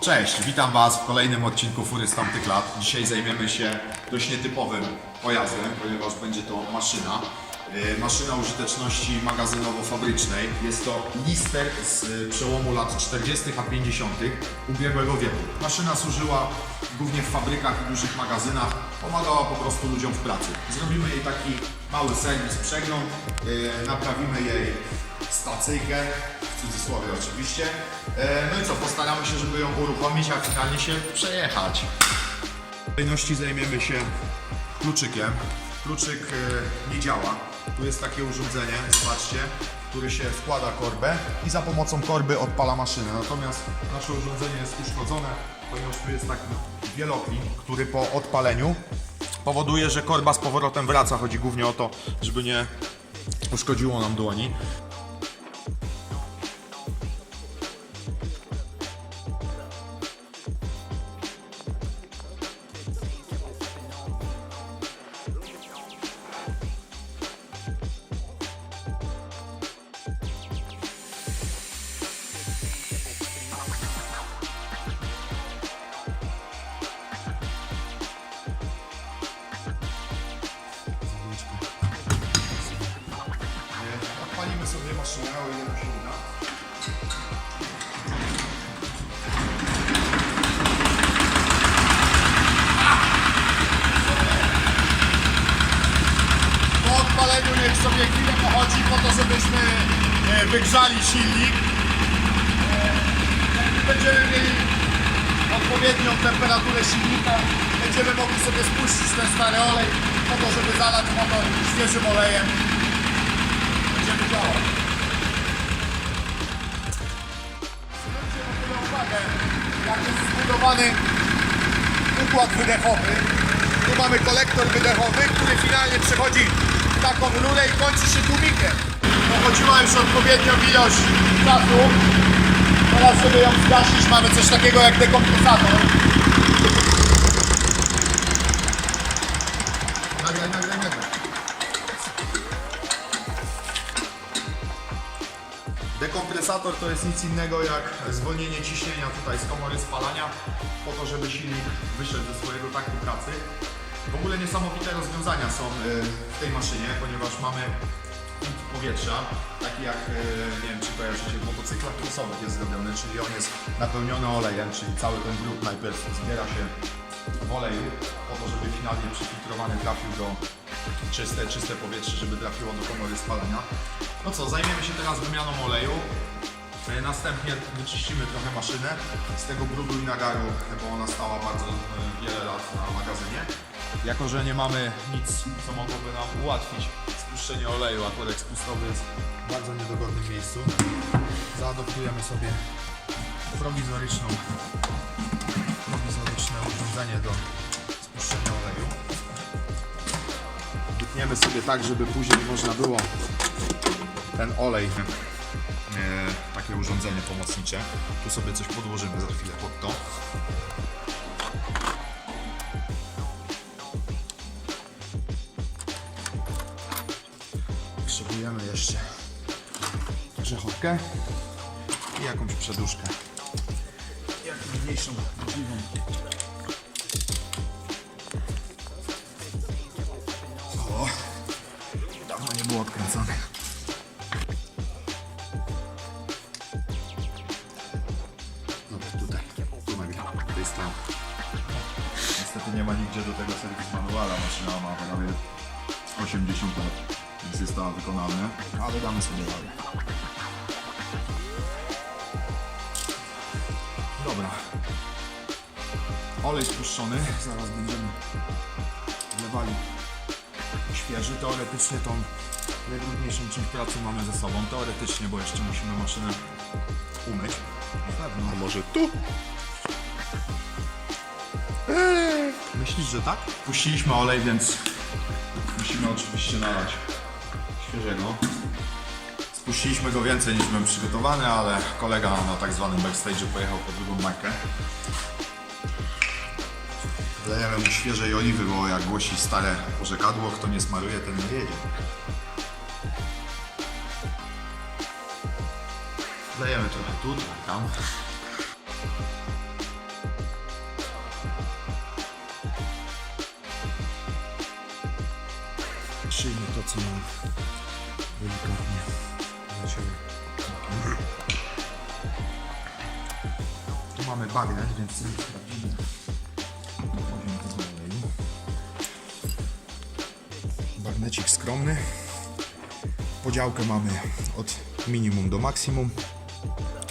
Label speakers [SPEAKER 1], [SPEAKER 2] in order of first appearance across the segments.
[SPEAKER 1] Cześć, witam Was w kolejnym odcinku Fury z tamtych lat. Dzisiaj zajmiemy się dość nietypowym pojazdem, ponieważ będzie to maszyna. Yy, Maszyna użyteczności magazynowo-fabrycznej. Jest to lister z y, przełomu lat 40. a 50. ubiegłego wieku. Maszyna służyła głównie w fabrykach i dużych magazynach. Pomagała po prostu ludziom w pracy. Zrobimy jej taki mały serwis, przegląd. Yy, Naprawimy jej stacyjkę, w cudzysłowie oczywiście. E, No i co, postaramy się, żeby ją uruchomić, a finalnie się przejechać. W kolejności zajmiemy się kluczykiem. Kluczyk e, nie działa. Tu jest takie urządzenie, zobaczcie, który się wkłada korbę i za pomocą korby odpala maszynę. Natomiast nasze urządzenie jest uszkodzone, ponieważ tu jest taki wieloklin, który po odpaleniu powoduje, że korba z powrotem wraca. Chodzi głównie o to, żeby nie uszkodziło nam dłoni. Odpaleniu niech sobie chwilę pochodzi po to, żebyśmy e, wygrzali silnik. E, Jak będziemy mieli odpowiednią temperaturę silnika, będziemy mogli sobie spuścić ten stary olej po to, żeby zalać motor świeżym olejem będziemy działać. Zwróćcie w ogóle uwagę, jak jest zbudowany układ wydechowy. Tu mamy kolektor wydechowy, który finalnie przechodzi taką rurę i kończy się tłumikiem. Pochodziła już odpowiednią ilość czasu. Teraz, żeby ją zgasić, mamy coś takiego jak dekompresator. Dekompresator to jest nic innego jak zwolnienie ciśnienia tutaj z komory spalania po to, żeby silnik wyszedł ze swojego taktu pracy. W ogóle niesamowite rozwiązania są y, w tej maszynie, ponieważ mamy powietrza, taki jak, y, nie wiem czy kojarzycie, w motocyklach crossowych jest zrobiony, czyli on jest napełniony olejem, czyli cały ten grób najpierw zbiera się w oleju po to, żeby finalnie przefiltrowany trafił do czyste, czyste powietrze, żeby trafiło do komory spalania. No co, zajmiemy się teraz wymianą oleju. E, Następnie wyczyścimy trochę maszynę z tego brudu i nagaru, bo ona stała bardzo e, wiele lat na magazynie. Jako, że nie mamy nic, co mogłoby nam ułatwić spuszczenie oleju, a korek spustowy jest w bardzo niedogodnym miejscu, zaadoptujemy sobie prowizoryczną, prowizoryczne urządzenie do spuszczenia oleju. Wytniemy sobie tak, żeby później można było ten olej, e, takie urządzenie pomocnicze. Tu sobie coś podłożymy za chwilę pod to. Potrzebujemy jeszcze grzechotkę i jakąś przeduszkę. Jak mniejszą możliwą. O, dawno nie było odkręcone. Dobra, tutaj, tu po tej stronie. Niestety nie ma nigdzie do tego serwis manuala, maszyna ma prawie 80 lat, to wykonalne, ale damy sobie radę. Dobra. Olej spuszczony, zaraz będziemy wlewali świeży. Teoretycznie tą najtrudniejszą część pracy mamy ze sobą. Teoretycznie, bo jeszcze musimy maszynę umyć. A może tu? Myślisz, że tak? Puściliśmy olej, więc musimy oczywiście nalać świeżego. Spuściliśmy go więcej niż byłem przygotowany, ale kolega na tak zwanym backstage'u pojechał po drugą markę. Dajemy mu świeżej oliwy, bo jak głosi stare porzekadło, kto nie smaruje, ten nie jedzie. Dajemy trochę tu, trochę tam.
[SPEAKER 2] Mam delikatnie dla siebie. Tu mamy bagnet, więc sprawdzimy oleju. Bagnecik skromny. Podziałkę mamy od minimum do maksimum.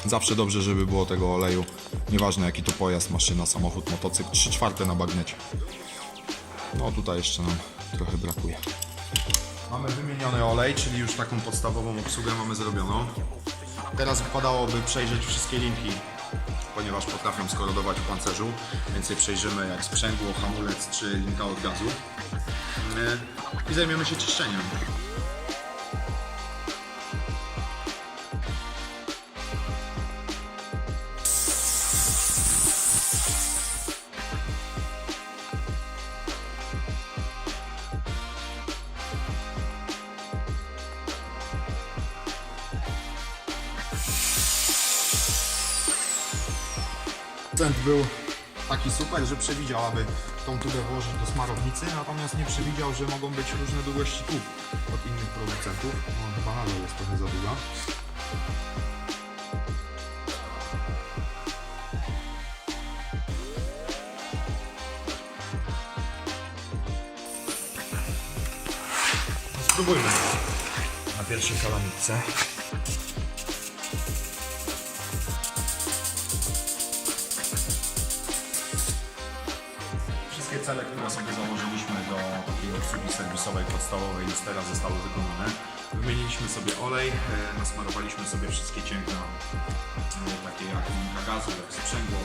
[SPEAKER 2] Zawsze dobrze, żeby było tego oleju. Nieważne jaki to pojazd, maszyna, samochód, motocykl. 3 czwarte na bagnecie. No tutaj jeszcze nam trochę brakuje. Mamy wymieniony olej, czyli już taką podstawową obsługę mamy zrobioną. Teraz wypadałoby przejrzeć wszystkie linki, ponieważ potrafią skorodować w pancerzu. Więcej przejrzymy jak sprzęgło, hamulec czy linka od gazu. Yy, I zajmiemy się czyszczeniem. Sprzęt był taki super, że przewidział, aby tą tubę włożyć do smarownicy, natomiast nie przewidział, że mogą być różne długości tub od innych producentów. No, chyba nadal jest trochę za długa. Spróbujmy na pierwszej kalamitce. Wszystkie cele, które sobie założyliśmy do takiej obsługi serwisowej podstawowej już teraz zostały wykonane. Wymieniliśmy sobie olej, e, nasmarowaliśmy sobie wszystkie cięgna, e, takie jak linka gazu, jak sprzęgło,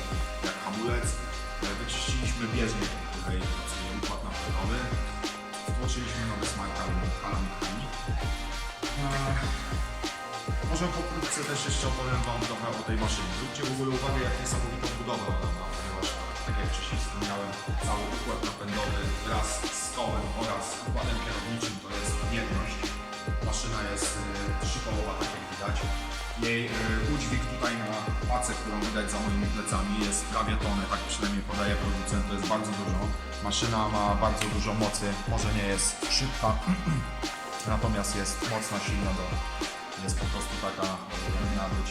[SPEAKER 2] jak hamulec. E, Wyczyściliśmy bieżnie tutaj układ napędowy. Wtłoczyliśmy nowe smart kalamitami. Może pokrótce też jeszcze opowiem Wam trochę o tej maszynie. Zwróćcie w ogóle uwagę, jak niesamowitą budowę ona ma, ponieważ, jak wcześniej wspomniałem, cały układ napędowy wraz z kołem oraz układem kierowniczym to jest jedność. Maszyna jest y, trzykołowa, tak jak widać. Jej y, udźwig tutaj na pace, którą widać za moimi plecami jest prawie tonę, tak przynajmniej podaje producent, to jest bardzo dużo. Maszyna ma bardzo dużo mocy, może nie jest szybka, natomiast jest mocna, silna do jest po prostu taka e, miała być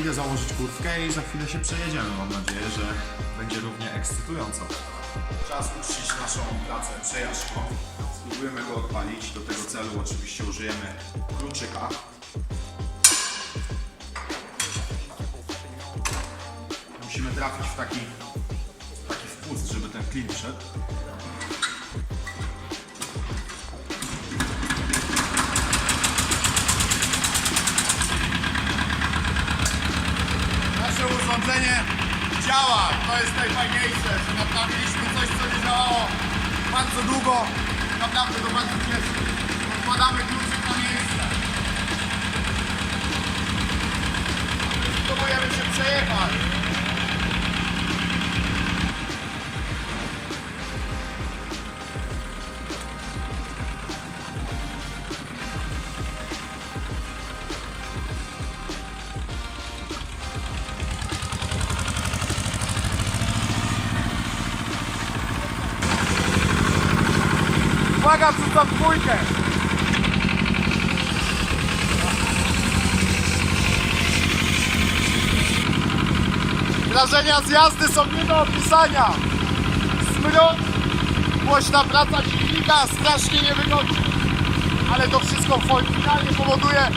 [SPEAKER 2] Idę założyć kurtkę i za chwilę się przejedziemy. Mam nadzieję, że będzie równie ekscytująco. Czas uczcić naszą pracę przejażdżką. Spróbujemy go odpalić. Do tego celu oczywiście użyjemy kluczyka. Musimy trafić w taki, w taki wpust, żeby ten klin wszedł. Urządzenie działa. To jest najfajniejsze, że naprawiliśmy coś, co nie działało bardzo długo. Naprawdę to bardzo cieszy. Wkładamy kluczyk na miejsce. Spróbujemy się przejechać. Uwaga, co w dwójkę! Wrażenia z jazdy są nie do opisania. Smród, głośna praca silnika, strasznie niewygodnie. Ale to wszystko finalnie powoduje,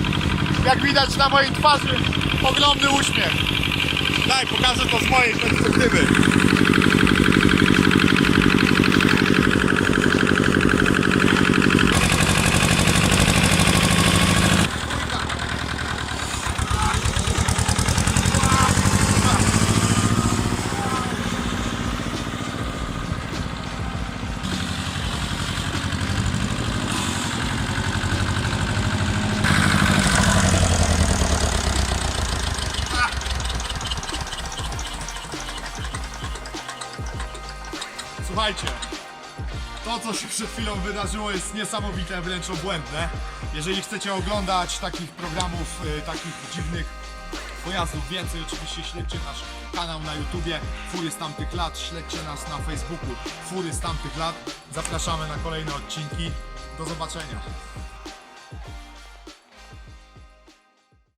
[SPEAKER 2] jak widać na mojej twarzy, ogromny uśmiech. Daj, pokażę to z mojej perspektywy. Co się przed chwilą wydarzyło jest niesamowite, wręcz obłędne. Jeżeli chcecie oglądać takich programów, y, takich dziwnych pojazdów więcej, oczywiście śledźcie nasz
[SPEAKER 1] kanał na YouTubie Fury z tamtych lat, śledźcie nas na Facebooku Fury z tamtych lat. Zapraszamy na kolejne odcinki. Do zobaczenia.